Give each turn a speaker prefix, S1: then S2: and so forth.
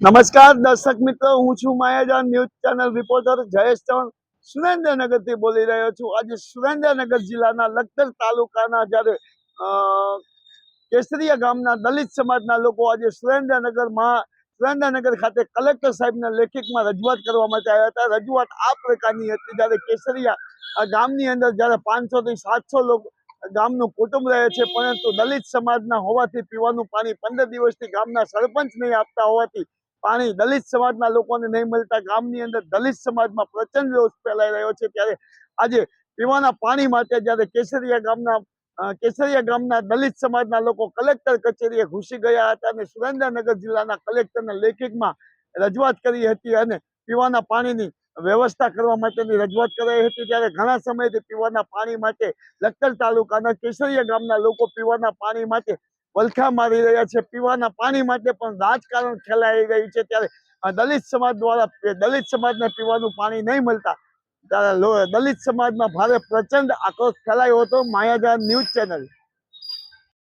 S1: નમસ્કાર દર્શક મિત્રો, હું છું માયાજાન news channel reporter Jayesh Chauhan. સુરેન્દ્રનગરથી બોલી રહ્યો છું. આજે સુરેન્દ્રનગર જિલ્લાના લખતર તાલુકાના જ્યારે કેસરિયા ગામના દલિત સમાજના લોકો આજે સુરેન્દ્રનગરમાં સુરેન્દ્રનગર ખાતે કલેક્ટર સાહેબના લેખિતમાં રજૂઆત કરવા માટે આવ્યા હતા. રજૂઆત આ પ્રકારની હતી જ્યારે કેસરિયા ગામની અંદર જ્યારે પાંચસો થી સાતસો લોકો, ગામનું કુટુંબ રહે છે, પરંતુ દલિત સમાજના હોવાથી પીવાનું પાણી પંદર દિવસથી ગામના સરપંચ નહીં આપતા હોવાથી પાણી દલિત સમાજના લોકોને નહીં મળતા. ગામની અંદર દલિત સમાજમાં પ્રચંડ રોષ ફેલાઈ રહ્યો છે. ત્યારે આજે પીવાના પાણી માટે જ્યારે કેસરિયા ગામના કેસરિયા ગામના દલિત સમાજના લોકો કલેક્ટર કચેરીએ ઘૂસી ગયા હતા અને સુરેન્દ્રનગર જિલ્લાના કલેક્ટરના લેખિતમાં રજૂઆત કરી હતી અને પીવાના પાણીની વ્યવસ્થા કરવા માટેની રજૂઆત કરાઈ હતી. ત્યારે ઘણા સમયથી પીવાના પાણી માટે લખતર તાલુકાના કેસરિયા ગામના લોકો પીવાના પાણી માટે વલખા મારી રહ્યા છે. પીવાના પાણી માટે પણ રાજકારણ ખેલાઈ રહ્યું છે. ત્યારે દલિત સમાજ દ્વારા દલિત સમાજને પીવાનું પાણી નહીં મળતા. ત્યારે દલિત સમાજમાં ભારે પ્રચંડ આક્રોશ ફેલાયો હતો માયાજાન ન્યૂઝ ચેનલ.